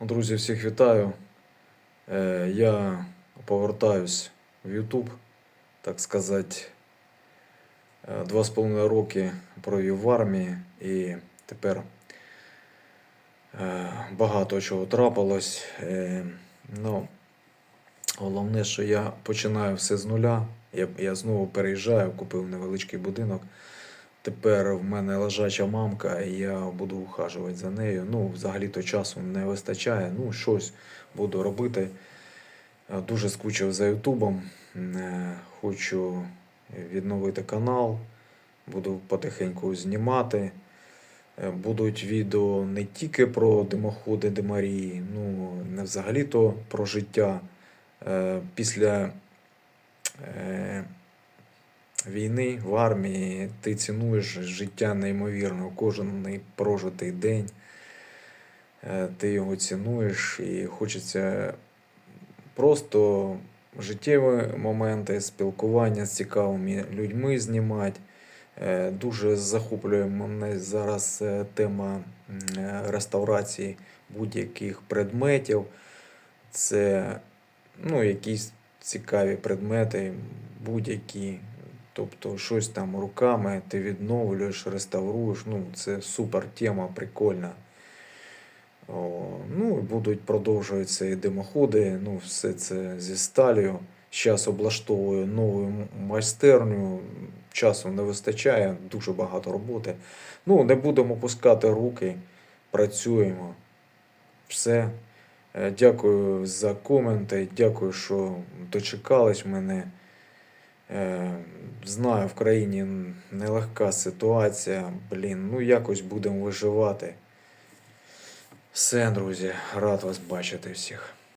Друзі, всіх вітаю. Е, Я повертаюсь в YouTube, так сказати. Е, Два з половиною роки провів в армії і тепер е, багато чого трапилось. Ну, головне, що я починаю все з нуля. Я, я знову переїжджаю, купив невеличкий будинок. Тепер в мене лежача мамка, і я буду ухажувати за нею. Ну, взагалі-то часу не вистачає. Ну, щось буду робити. Е, Дуже скучив за Ютубом. Е, Хочу відновити канал. Буду потихеньку знімати. Е, Будуть відео не тільки про димоходи, димарії, ну, не взагалі-то про життя. Після війни в армії ти цінуєш життя неймовірно, кожен прожитий день. е, Ти його цінуєш і хочеться просто життєві моменти, спілкування з цікавими людьми знімати. Е, Дуже захоплює мене зараз е, тема реставрації будь-яких предметів. Це ну, якісь цікаві предмети, будь-які. Тобто щось там руками ти відновлюєш, реставруєш. Ну, це супер тема, прикольна. О, ну, будуть продовжуватися і димоходи, ну, все це зі сталію. Зараз облаштовую нову майстерню. Часу не вистачає, дуже багато роботи. Ну, не будемо пускати руки, працюємо. Все. Е, Дякую за коменти, дякую, що дочекались мене. Е, Знаю, в країні нелегка ситуація. Блін, ну якось будемо виживати. Все, друзі, рад вас бачити всіх.